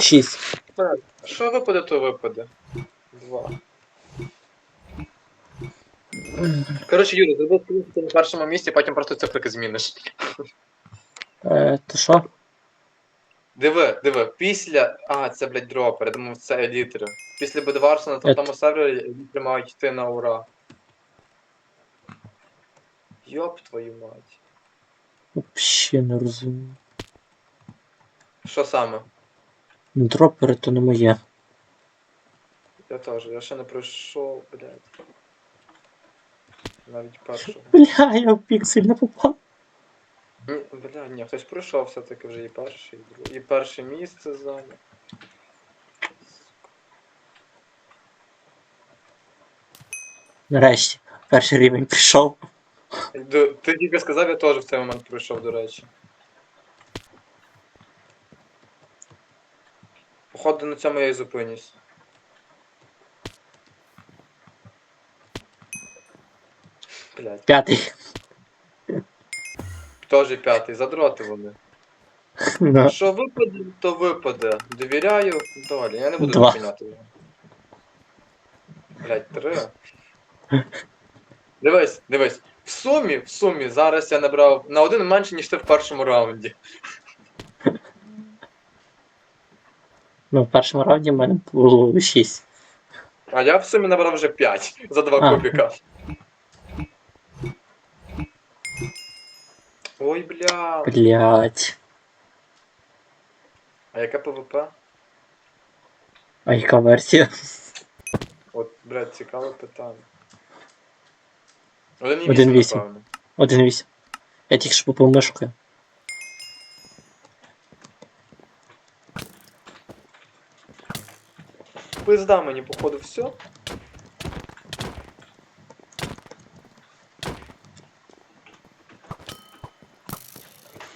Шість. Так, Що випаде, то випаде. Два. Коротше, Юра, зроби скрін, що ти на першому місці, потім просто цифрики зміниш. Е, то що? Диви, диви, після. А, це, блядь, дропер, я думав, це елітри. Після Бедварсона то в Ет. тому сервері елітри мають йти на ура. Йоп твою мать. Взагалі не розумію. Що саме? Дропери то не моє. Я теж, я ще не пройшов, блядь. Навіть першого. Бля, я в піксель не попав. Бля, ні, хтось пройшов все-таки вже і перший, і другий. І перше місце зайняв. Нарешті. Перший рівень прийшов. До- Ти тільки сказав, я теж в цей момент пройшов, до речі. Походу на цьому я і зупинюсь. Блять, П'ятий. теж п'ятий, задроти вони. Ну, Що випаде, то випаде. Довіряю далі. Я не буду Два. зупиняти його. Блять, три. Дивись, дивись. В сумі, в сумі, зараз я набрав на один менше, ніж ти в першому раунді. Ну, в першому раунді в мене було 6. А я в сумі набрав вже 5 за два А. кубіка. Ой, бля. Блять. А яке ПВП? А яка версія? От, блядь, цікаве питання. Один і Один вісім, вісім. напевно. Один вісім. Я тільки що попав мишкою. Пизда мені, походу, все.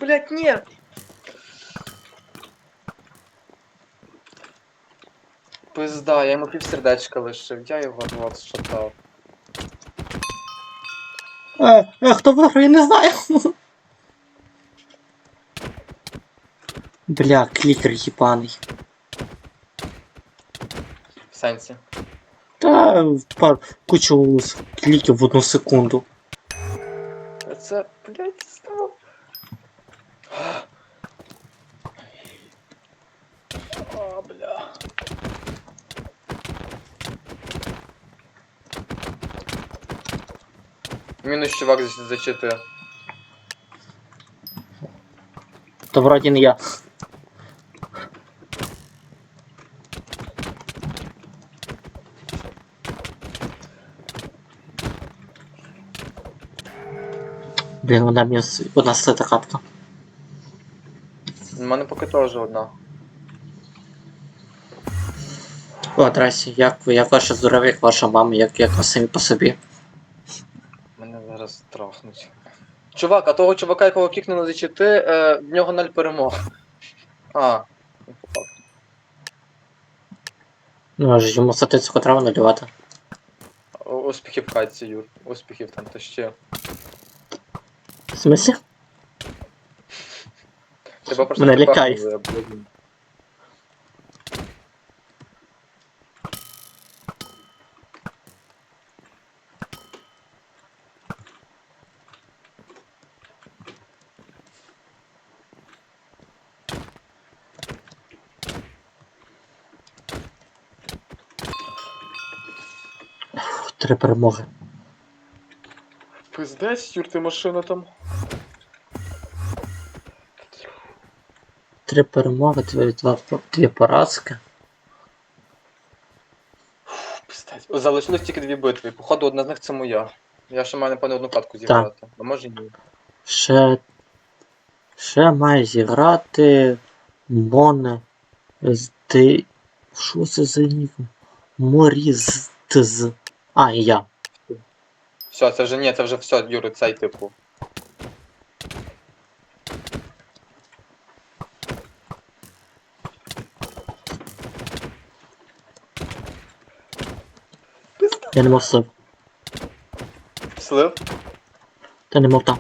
Блять, нет! Пизда, я йому півсердечка лишив, я його вот шатав. Е, е, хто виграє, я не знаю. Бля, клікер їбаний. В сенсі. Та пар кучу с- кліків в одну секунду. Це, блять, став. А, бля. Мінус чувак за- зачитує. То вроді не я. Блін, вона мені одна слита капка. У мене поки теж одна. О, здрасте, як ви, як ваше здоров'я, як ваша мама, як, як ви самі по собі. Мене зараз трахнуть. Чувак, а того чувака, якого кікнули за чити, е, в нього нуль перемог. А. ну, по факту. Ну, аж йому статистику треба налювати. О- Успіхів хатці, Юр. Успіхів там та ще. В смысле? Тебе просто Мене лякає. Три перемоги. Пиздець, Юр, ти машина там. Три перемоги, два, дві поразки. Залишилось тільки дві битви. Походу, одна з них це моя. Я ще маю, напевно, одну катку зіграти. А може ні. Ще. Ще має зіграти. Моне. Зди. Що це за нік? Моріз. А, і я. Все, це вже ні, це вже все, Юр, цей типу. Я не мав слив. Слив? Та не мав там.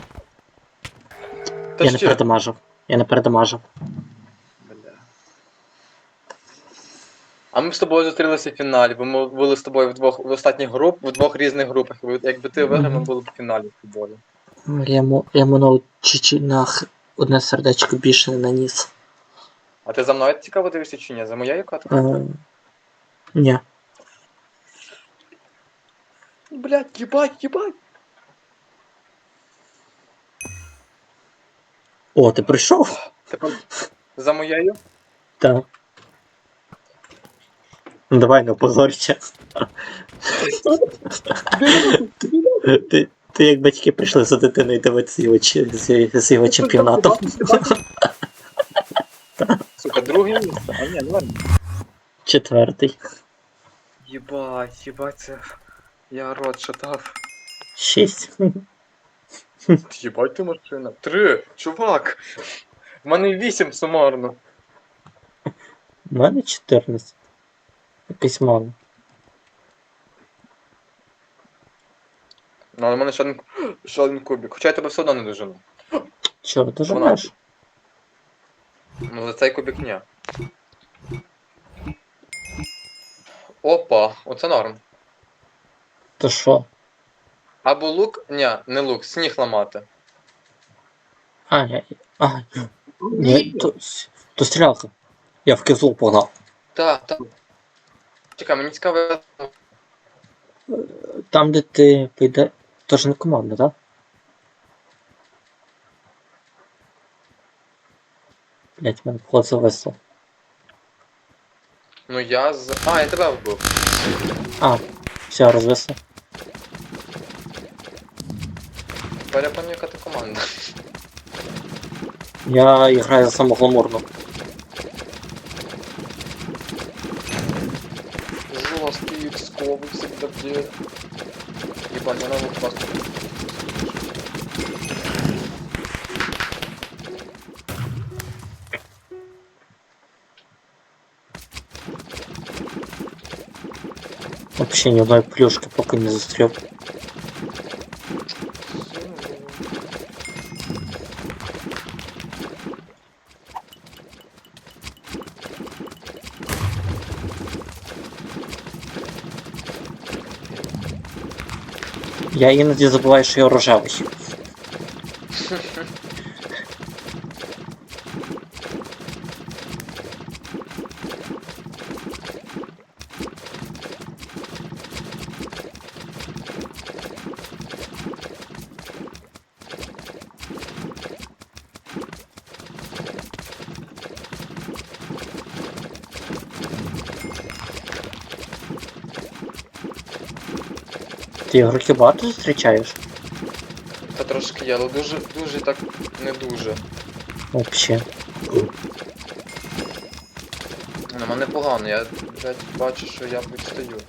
Та я не передамажив. Я не передамажив. Бля. А ми з тобою зустрілися в фіналі, бо ми були з тобою в двох в останніх груп, в двох різних групах. І Якби ти виграв, ми були б в фіналі з тобою. Я йому на чуть-чуть на х- одне сердечко більше не наніс. А ти за мною цікаво дивишся чи ні? За моєю каткою? Е, ні. Блядь, їбать, їбать! О, ти прийшов? Тепер за моєю? Так. Ну давай, не позорься. ти, ти як батьки прийшли за дитиною дивитися його, з, з його чемпіонатом. Сука, друге місце. А ні, ну ладно. Четвертий. Їбать, їбать, це. Я рот шатав. Шість. Їбать ти машина. Три, чувак. В мене вісім сумарно. У мене 14. Якийсь мало. Ну, але в мене ще один, ще один кубик. Хоча я тебе все одно не дожену. Чого, ти Вона- живеш? Ну, за цей кубик ні. Опа, оце норм. То що? Або лук, ні, не лук, сніг ламати. А, я... А, ні, то, то стрілка. Я в кизлу погнав. Так, так. Чекай, мені цікаво. Там, де ти піде. То ж не команда, так? Блять, мене вход зависло. Ну я з. А, я тебе вбив. А, все, розвисло. Тепер я пам'ятаю, яка ти команда. Я граю за самогламурну. Жорсткий військовий всегда где. Ебать, я новый класс. Вообще ні одної плюшки поки не зустрів. Я іноді забуваю, що я рожевий. Ти ігроків багато зустрічаєш? Та трошки є, але дуже, дуже так не дуже. Вообще. На мене погано, я блядь, бачу, що я відстаю.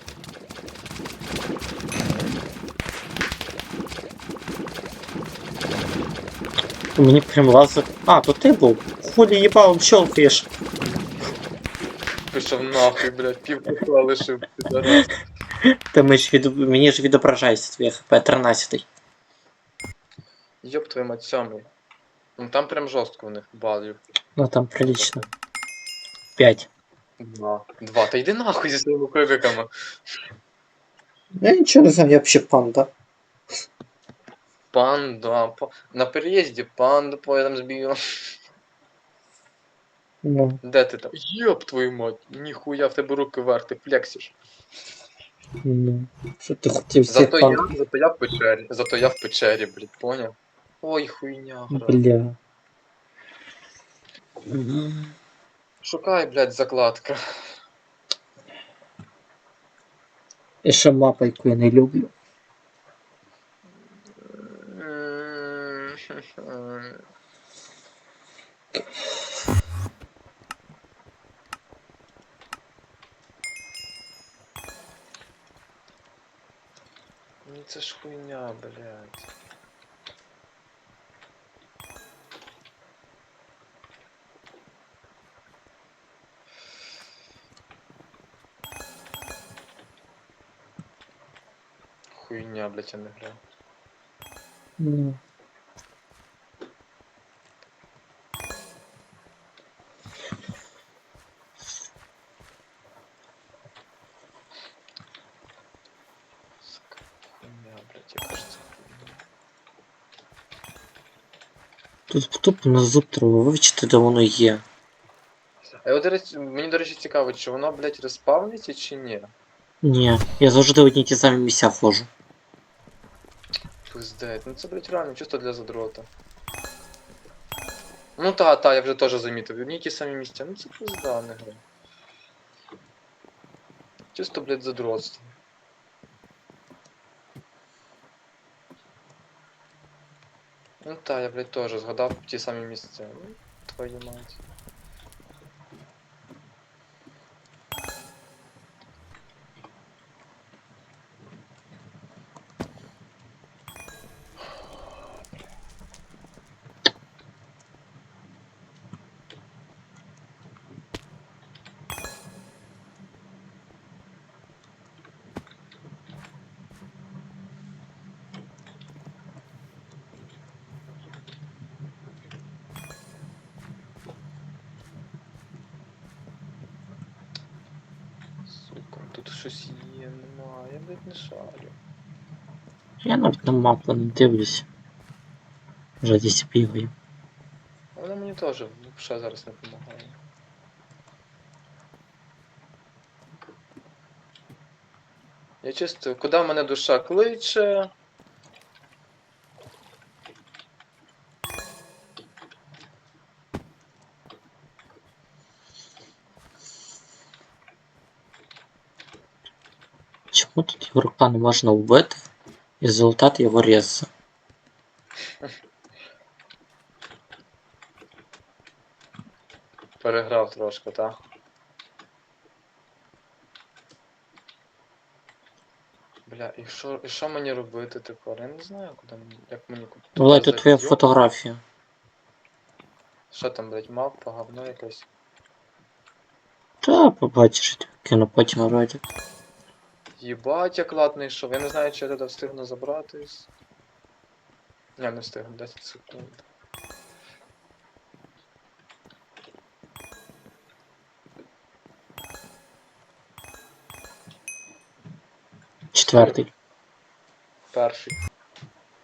Мені прям лазер. А, то ти був. Хулі їбалом щелкаєш. Пішов нахуй, блядь, пів кукла лишив, підарас. Та ми ж від... мені ж відображається твій хп 13. Йоп твою мать, сьомий. Ну там прям жорстко в них балів. Ну там прилично. 5. Два. Два. Та йди нахуй зі своїми кубиками. Я нічого не знаю, я вообще панда. Панда. Па... На переїзді панда поїдем з білом. Ну, Де ти там? Йоп твою мать, ніхуя в тебе руки вверх, ти флексиш. ну. Що ти хотів всіх Зато я, зато я в печері. Зато я в печері, блядь, поняв? Ой, хуйня, гра. Бля. Шукай, блядь, закладка. І ще мапа, яку я не люблю. Це ж хуйня, блядь. Хуйня, блядь, я не граю. Ну. Тут тупо на зуб треба вивчити, де воно є. А от, до речі, мені, до речі, цікаво, чи воно, блядь, респавниться чи ні. Ні, я завжди в одні й ті самі місця вхожу. Пиздець, ну це, блядь, реально чисто для задрота. Ну та, та, я вже теж замітив. Одні й ті самі місця. Ну це пизда, не гра. Чисто, блядь, задротство. Ну та, я, блядь, теж згадав ті самі місця. Ну, твою мать. Сука, тут щось є, немає, я, блядь, не шарю. Я навіть на мапу не дивлюсь. Вже десь бігаю. Вона мені теж взагалі зараз не допомагає. Я чисто, куди мене душа кличе. Чому тут ігрока не можна вбити і залутати його рез? Переграв трошки, так? Бля, і що, і що мені робити тепер? Я не знаю, куди мені, як мені куди. Давай тут твоя фотографія. Що там, блядь, мапа, говно якесь. Та побачиш, кину потім вроді. Єбать, як ладний йшов. Я не знаю, чи я туди встигну забратись. Ні, не встигну, 10 секунд. Четвертий. Перший.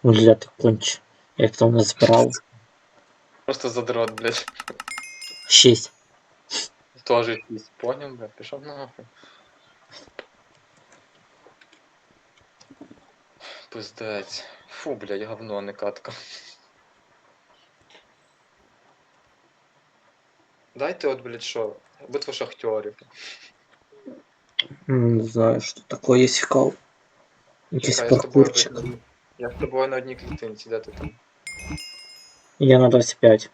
Бля, ти конч. Як там не збирав? Просто задрот, блядь. Шість. Тоже якийсь. Поняв, блядь, пішов нахуй. Пиздець. Фу, блядь, говно, а не катка. Дайте от, блядь, що? Битва шахтерів. М, Не знаю, що таке є цікаво. Якийсь Чекай, я з тобою, паркурчик. я з тобою на одній клітинці, де ти там? Я на 25.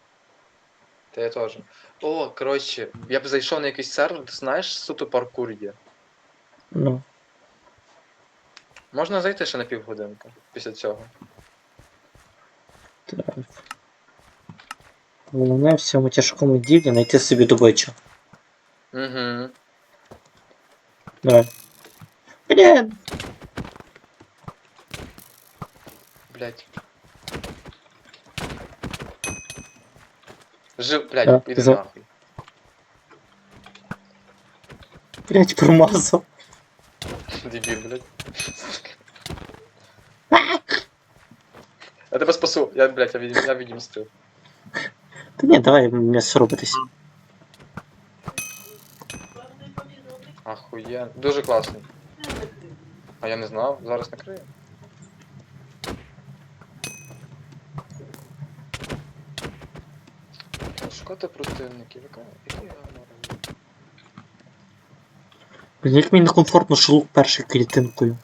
Та я теж. О, коротше, я б зайшов на якийсь сервер, ти знаєш, суто паркур є. Ну. Можна зайти ще на півгодинки після цього. Так. Головне в цьому тяжкому ділі знайти собі добичу. Угу. Давай. Блін! Блять. Жив, блять, Да, іди за- нахуй. Блять, промазав. Дебіл, блять. Я тебе спасу. Я, блять, я відім, я відімстив. Та ні, давай м'ясо робитись. Ахуєн. Дуже класний. А я не знав, зараз накрию. Шукати противників, яка. Які як мені некомфортно шелук першою клітинкою.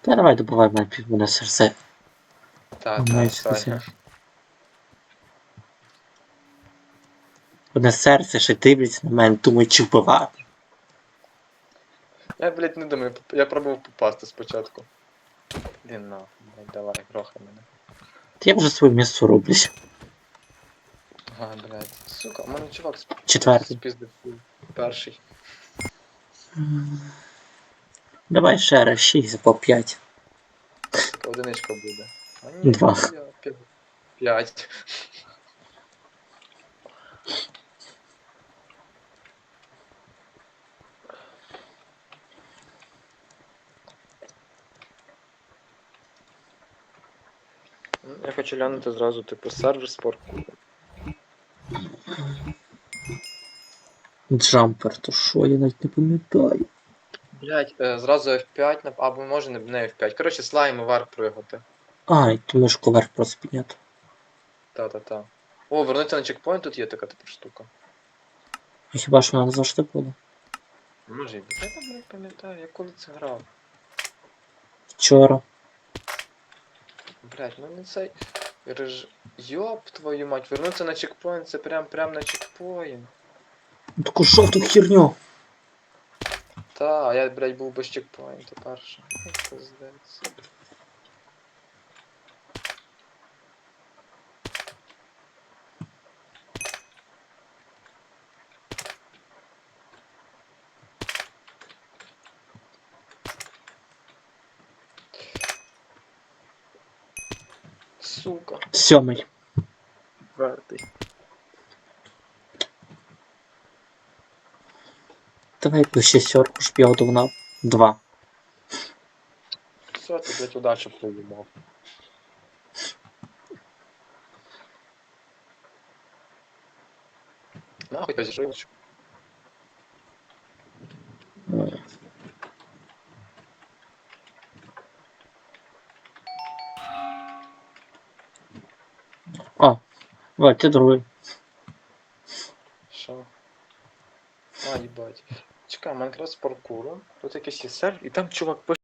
Та давай добивай мене пів мене серце. Та, Має та, щось Саня. є. Одне серце ще дивиться на мене, думає, чи вбивати. Я, блядь, не думаю, я пробував попасти спочатку. Іди нахуй, блядь, давай, грохай мене. Та я вже своє м'ясо роблюсь. Ага, блядь. Сука, у мене чувак сп- Четвертий. спіздив перший. Давай ще раз 6 по 5. Сука, одиничка буде. А ні, Два. я П'ять. Ну, Я хочу глянути зразу, типу, сервер спорт. Джампер, то що, я навіть не пам'ятаю. Блять, е, зразу F5, нап- або може не, не F5. Коротше, слайм і вверх пригати. Ай, то мишку вверх просто підняти. Та-та-та. О, вернутися на чекпоінт, тут є така типу штука. А хіба ж вона завжди буде? Може, і я там не пам'ятаю, я коли це грав. Вчора. Блять, ну не цей. Реж... Йоп твою мать, вернуться на чекпоінт, це прям прям на чекпоінт. Ну, Таку тут херню. Та, а я, блядь, був без чекпоінту перше. Ай, Пиздець. Сьомий. Четвертий. Давай якусь шістерку, щоб я догнав. Два. Все, ти, блядь, удачу проїбав. Нахуй я зжив. Валь, ти другий. Що? А, їбать. Чекай, Майнкрафт з паркуру. Тут якийсь є сервер, і там чувак пише.